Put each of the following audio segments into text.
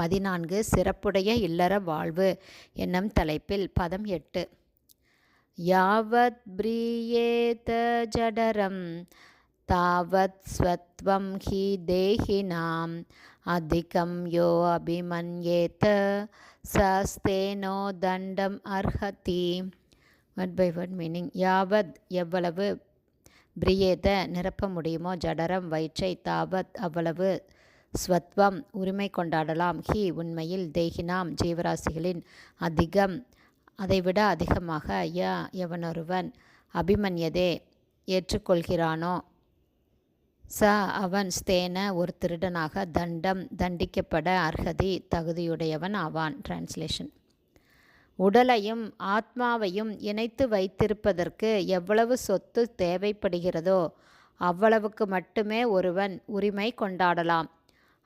பதினான்கு சிறப்புடைய இல்லற வாழ்வு என்னும் தலைப்பில் பதம் எட்டு. யாவத் பிரியேத ஜடரம் தாவத் ஸ்வத்வம் ஹி தேஹினாம் அதிகம் யோ அபிமன்யேத சஸ்தேனோ தண்டம் அர்ஹதி. வட் பை வட் மீனிங் யாவத் எவ்வளவு பிரியேத நிரப்ப முடியுமோ ஜடரம் வயிற்றை தாவத் அவ்வளவு ஸ்வத்வம் உரிமை கொண்டாடலாம். ஹி உண்மையில் தேகினாம் ஜீவராசிகளின் அதிகம். அதைவிட அதிகமாக ய எவனொருவன் அபிமன்யதே ஏற்றுக்கொள்கிறானோ? ச அவன் ஸ்தேன ஒரு திருடனாக தண்டம் தண்டிக்கப்பட அர்ஹதி தகுதியுடையவன் ஆவான். டிரான்ஸ்லேஷன் உடலையும் ஆத்மாவையும் இணைத்து வைத்திருப்பதற்கு எவ்வளவு சொத்து தேவைப்படுகிறதோ அவ்வளவுக்கு மட்டுமே ஒருவன் உரிமை கொண்டாடலாம்.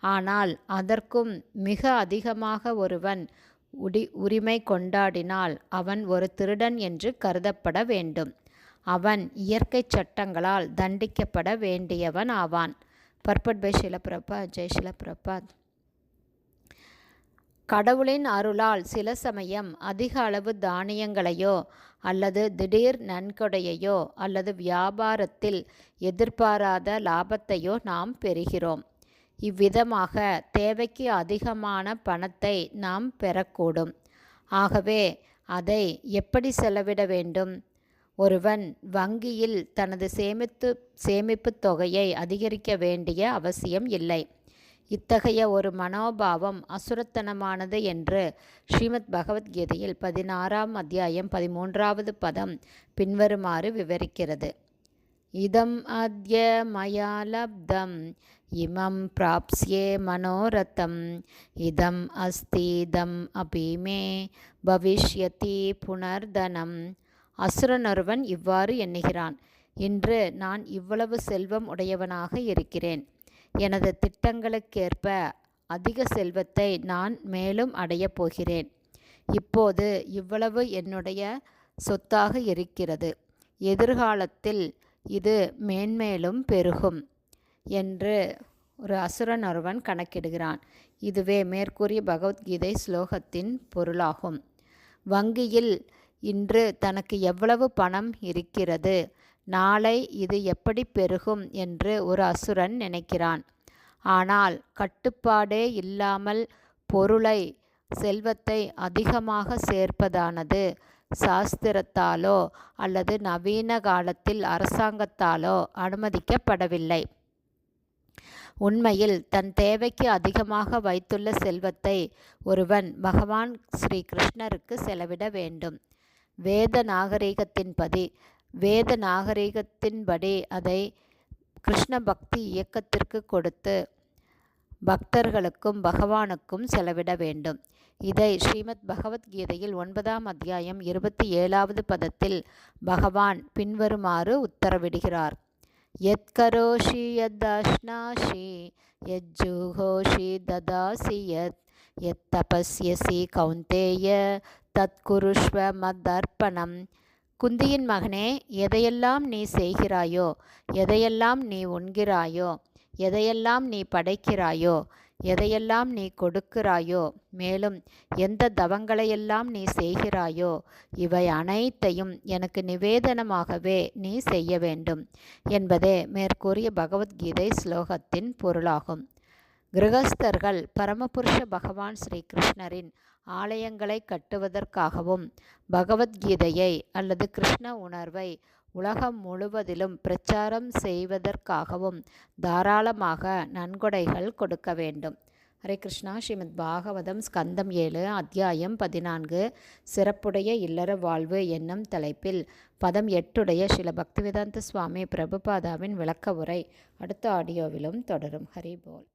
ஆனால் அதற்கும் மிக அதிகமாக ஒருவன் உடி உரிமை கொண்டாடினால் அவன் ஒரு திருடன் என்று கருதப்பட வேண்டும். அவன் இயற்கை சட்டங்களால் தண்டிக்கப்பட வேண்டியவன் ஆவான். பர்பட் பை ஷிலபிரபாத் ஜெய் ஷிலபிரபாத் கடவுளின் அருளால் சில சமயம் அதிக அளவு தானியங்களையோ அல்லது திடீர் நன்கொடையையோ அல்லது வியாபாரத்தில் எதிர்பாராத லாபத்தையோ நாம் பெறுகிறோம். இவ்விதமாக தேவைக்கு அதிகமான பணத்தை நாம் பெறக்கூடும். ஆகவே அதை எப்படி செலவிட வேண்டும்? ஒருவன் வங்கியில் தனது சேமித்து சேமிப்பு தொகையை அதிகரிக்க வேண்டிய அவசியம் இல்லை. இத்தகைய ஒரு மனோபாவம் அசுரத்தனமானது என்று ஸ்ரீமத் பகவத்கீதையில் பதினாறாம் அத்தியாயம் பதிமூன்றாவது பதம் பின்வருமாறு விவரிக்கிறது. இதம் அத்ய மயா லப்தம் இமம் பிராப்ஸ்யே மனோரதம் இதம் அஸ்தீதம் அபிமே பவிஷ்யதி புனர்தனம். அசுரனொருவன் இவ்வாறு எண்ணுகிறான் இன்று நான் இவ்வளவு செல்வம் உடையவனாக இருக்கிறேன். எனது திட்டங்களுக்கேற்ப அதிக செல்வத்தை நான் மேலும் அடையப் போகிறேன். இப்போது இவ்வளவு என்னுடைய சொத்தாக இருக்கிறது. எதிர்காலத்தில் இது மேன்மேலும் பெருகும் என்று ஒரு அசுரன் ஒருவன் கணக்கிடுகிறான். இதுவே மேற்கூறிய பகவத்கீதை ஸ்லோகத்தின் பொருளாகும். வங்கியில் இன்று தனக்கு எவ்வளவு பணம் இருக்கிறது? நாளை இது எப்படி பெருகும் என்று ஒரு அசுரன் நினைக்கிறான். ஆனால் கட்டுப்பாடே இல்லாமல் பொருளை செல்வத்தை அதிகமாக சேர்ப்பதானது? சாஸ்திரத்தாலோ அல்லது நவீன காலத்தில் அரசாங்கத்தாலோ அனுமதிக்கப்படவில்லை. உண்மையில் தன் தேவைக்கு அதிகமாக வைத்துள்ள செல்வத்தை ஒருவன் பகவான் ஸ்ரீ கிருஷ்ணருக்கு செலவிட வேண்டும். வேத நாகரீகத்தின்படி வேத நாகரீகத்தின்படி அதை கிருஷ்ண பக்தி இயக்கத்திற்கு கொடுத்து பக்தர்களுக்கும் பகவானுக்கும் செலவிட வேண்டும். இதை ஸ்ரீமத் பகவத்கீதையில் ஒன்பதாம் அத்தியாயம் இருபத்தி ஏழாவது பதத்தில் பகவான் பின்வருமாறு உத்தரவிடுகிறார். யத் கரோஷி யஜ்ஜுஹோஷி ததாசி யத் எத் தபஸ்யசி கௌந்தேய தத்குருஷ்வ மதர்ப்பணம். குந்தியின் மகனே எதையெல்லாம் நீ செய்கிறாயோ எதையெல்லாம் நீ உண்கிறாயோ எதையெல்லாம் நீ படைக்கிறாயோ எதையெல்லாம் நீ கொடுக்கிறாயோ மேலும் எந்த தவங்களையெல்லாம் நீ செய்கிறாயோ இவை அனைத்தையும் எனக்கு நிவேதனமாகவே நீ செய்ய வேண்டும் என்பதே மேற்கூறிய பகவத்கீதை ஸ்லோகத்தின் பொருளாகும். கிரகஸ்தர்கள் பரமபுருஷ பகவான் ஸ்ரீ கிருஷ்ணரின் ஆலயங்களை கட்டுவதற்காகவும் பகவத்கீதையை அல்லது கிருஷ்ண உணர்வை உலகம் முழுவதிலும் பிரச்சாரம் செய்வதற்காகவும் தாராளமாக நன்கொடைகள் கொடுக்க வேண்டும். ஹரே கிருஷ்ணா. ஸ்ரீமத் பாகவதம் ஸ்கந்தம் ஏழு அத்தியாயம் பதினான்கு சிறப்புடைய இல்லற வாழ்வு என்னும் தலைப்பில் பதம் எட்டுடைய ஸ்ரீல பக்திவேதாந்த சுவாமி பிரபுபாதாவின் விளக்க உரை அடுத்த ஆடியோவிலும் தொடரும். ஹரி போல்.